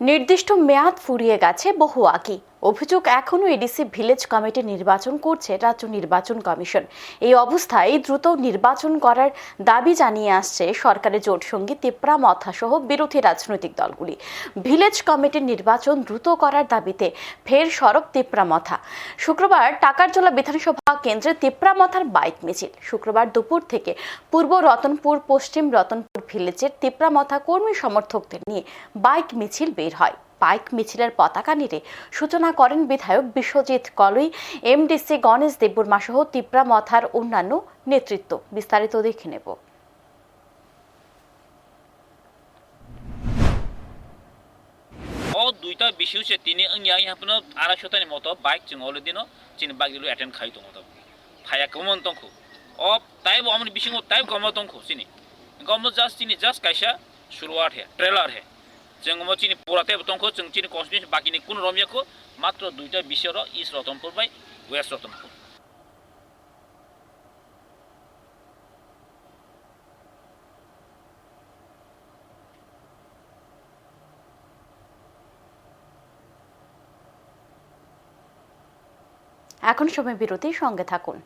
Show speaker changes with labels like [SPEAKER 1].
[SPEAKER 1] নির্দিষ্ট মেয়াদ ফুরিয়ে গেছে বহু আগে। অভিযোগ এখনও এডিসি ভিলেজ কমিটি নির্বাচন করছে রাজ্য নির্বাচন কমিশন। এই অবস্থায় দ্রুত নির্বাচন করার দাবি জানিয়ে আসছে সরকারের জোট সঙ্গী তিপ্রা মথা সহ বিরোধী রাজনৈতিক দলগুলি। ভিলেজ কমিটির নির্বাচন দ্রুত করার দাবিতে ফের সরব তিপ্রা মথা। শুক্রবার টাকারজলা বিধানসভা কেন্দ্রে তিপ্রা মথার বাইক মিছিল। শুক্রবার দুপুর থেকে পূর্ব রতনপুর, পশ্চিম রতনপুর ভিলেজের তিপ্রা মথা কর্মী সমর্থকদের নিয়ে বাইক মিছিল বের হয়। পাইক মিছিলের পতাকা নিয়ে সূচনা করেন বিধায়ক বিশ্বজিৎ কলুই। এমডিসি গণেশ দেববর্মা সহ তিপ্রা মথার অন্যান্য নেতৃত্ব। বিস্তারিত দেখে নেব।
[SPEAKER 2] দুইটা বেশি হচ্ছে তিনি ইয়াই আপনার আড়াইশো তানি মতো, বাইক চিঙলে দিন, চিনি বাইক দিলো অ্যাটেন্ড খাই তো মতো। ভাইয়া কমন তঙ্কু অ তাই আমি বিশি তাই গম তঙ্কু চিনি। গম জাস্ট চিনি জাস্ট কাইসা শুরু আর হে ট্রেলার হে জঙ্গম চিনি পুরাতে বতঙ্ক চিং চিনি কনস্টিটিউশন বাকি কোন রমিয়া মাত্র দুইটা বিশ্বর east Ratanpur by west Ratanpur
[SPEAKER 1] এখন সময় বিরতির সঙ্গে থাকুন।